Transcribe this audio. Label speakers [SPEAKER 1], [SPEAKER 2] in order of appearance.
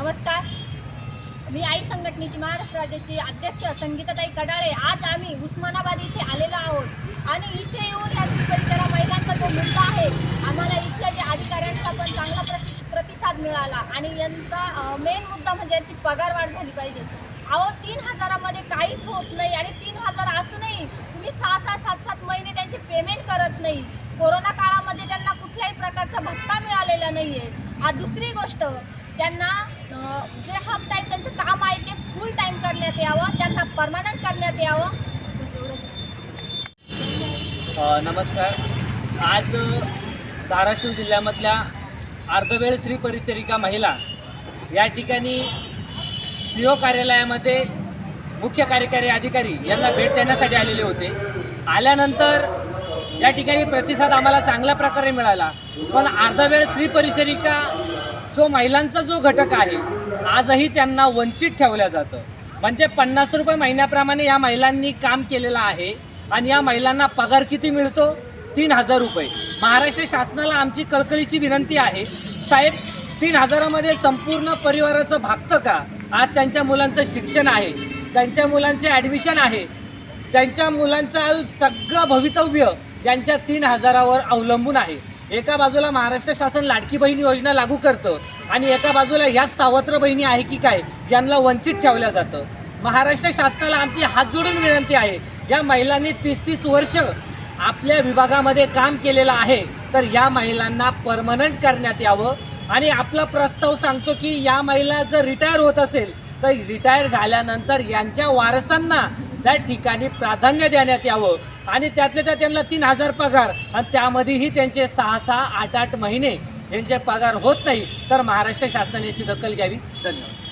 [SPEAKER 1] नमस्कार. मी आई संघटनेची महाराष्ट्र राज्याची अध्यक्ष संगीताताई कडाळे. आज आम्ही उस्मानाबाद इथे आलेलो आहोत. आणि इथे येऊन या परिचया महिलांचा जो मुद्दा आहे आम्हाला इथल्या ज्या अधिकाऱ्यांचा पण चांगला प्रति प्रतिसाद मिळाला. आणि यांचा मेन मुद्दा म्हणजे यांची पगारवाढ झाली पाहिजे. अहो तीन हजारामध्ये काहीच होत नाही आणि तीन हजार असूनही तुम्ही सहा सहा सात सात महिने त्यांचे पेमेंट करत नाही. कोरोना काळामध्ये त्यांना कुठल्याही प्रकारचा भत्ता केलं नाही आहे आज दुसरी गोष्ट त्यांना जे हाफ टाईम त्यांचं काम आहे ते फुल टाईम करण्यात यावं त्यांना परमानंट करण्यात यावं.
[SPEAKER 2] नमस्कार. आज धाराशिव जिल्ह्यामधल्या अर्धवेळ श्री परिचरिका महिला या ठिकाणी सी ओ कार्यालयामध्ये मुख्य कार्यकारी अधिकारी यांना भेट देण्यासाठी आलेले होते. आल्यानंतर या ठिकाणी प्रतिसाद आम्हाला चांगल्या प्रकारे मिळाला. पण अर्धवेळ स्त्री परिचरिका जो महिलांचा जो घटक आहे आजही त्यांना वंचित ठेवलं जातं. म्हणजे पन्नास रुपये महिन्याप्रमाणे या महिलांनी काम केलेलं आहे आणि या महिलांना पगार किती मिळतो? तीन हजार रुपये. महाराष्ट्र शासनाला आमची कळकळीची विनंती आहे साहेब तीन हजारामध्ये संपूर्ण परिवाराचं भागतं का? आज त्यांच्या मुलांचं शिक्षण आहे त्यांच्या मुलांचे ॲडमिशन आहे त्यांच्या मुलांचं सगळं भवितव्य यांच्या तीन हजारावर अवलंबून आहे. एका बाजूला महाराष्ट्र शासन लाडकी बहीण योजना लागू करतं आणि एका बाजूला ह्याच सावत्र बहिणी आहे की काय यांना वंचित ठेवलं जातं. महाराष्ट्र शासनाला आमची हात जोडून विनंती आहे या महिलांनी तीस तीस वर्ष आपल्या विभागामध्ये काम केलेलं आहे तर या महिलांना परमनंट करण्यात यावं. आणि आपला प्रस्ताव सांगतो की या महिला जर रिटायर होत असेल तर रिटायर झाल्यानंतर यांच्या वारसांना त्या ठिकाणी प्राधान्य देण्यात यावं. आणि त्यातल्या त्या त्यांना तीन हजार पगार. आणि त्यामध्येही त्यांचे सहा सहा आठ आठ महिने यांचे पगार होत नाही. तर महाराष्ट्र शासनाने याची दखल घ्यावी. धन्यवाद.